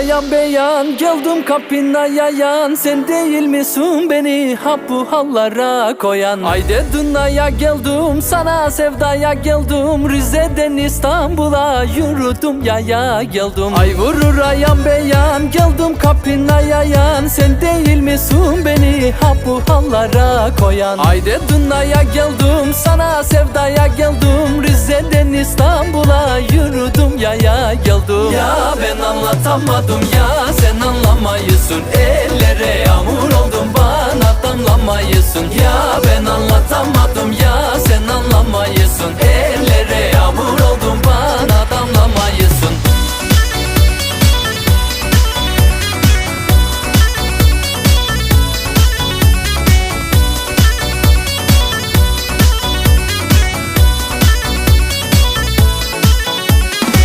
ayan beyan Geldim kapına yayan. Sen değil misin beni ha bu hallara koyan? Haydi dünyaya geldim sana sevdaya geldim. Rize'den İstanbul'a yürüdüm yaya geldim. Ay vurur ayan beyan Geldim kapına yayan. Sen değil misin beni ha bu hallara koyan? Haydi dünyaya geldim sana sevdaya geldim. Rize'den İstanbul'a geldim. Ya ben anlatamadım ya